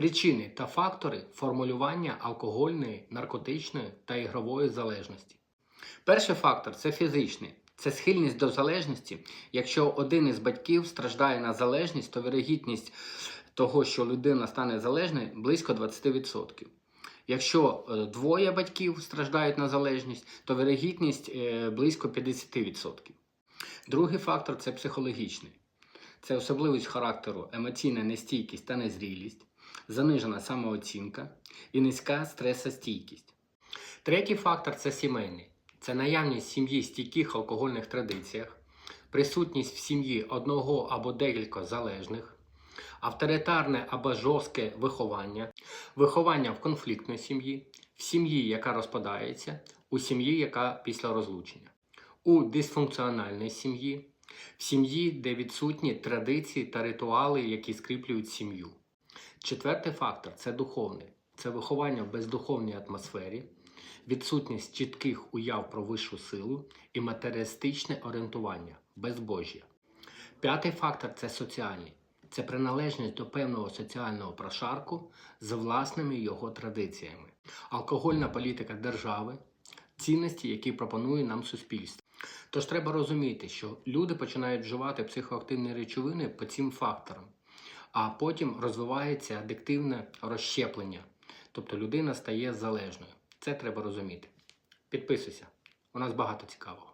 Причини та фактори формулювання алкогольної, наркотичної та ігрової залежності. Перший фактор це фізичний. Це схильність до залежності. Якщо один із батьків страждає на залежність, то вірогідність того, що людина стане залежною, близько 20%. Якщо е, двоє батьків страждають на залежність, то вірогідність е, близько 50%. Другий фактор це психологічний. Це особливість характеру, емоційна нестійкість та незрілість, занижена самооцінка і низька стресостійкість. Третій фактор це сімейний. Це наявність сім'ї стійких алкогольних традиціях, присутність в сім'ї одного або декілька залежних, авторитарне або жорстке виховання, виховання в конфліктній сім'ї, в сім'ї, яка розпадається, у сім'ї, яка після розлучення, у дисфункціональній сім'ї, в сім'ї, де відсутні традиції та ритуали, які скріплюють сім'ю. Четвертий фактор це духовний. Це виховання в бездуховній атмосфері, відсутність чітких уяв про вищу силу і матеріалістичне орієнтування, безбожжя. П'ятий фактор це соціальний. Це приналежність до певного соціального прошарку з власними його традиціями, алкогольна політика держави, цінності, які пропонує нам суспільство. Тож треба розуміти, що люди починають вживати психоактивні речовини по цим факторам, а потім розвивається адиктивне розщеплення, тобто людина стає залежною. Це треба розуміти. Підписуйся, у нас багато цікавого.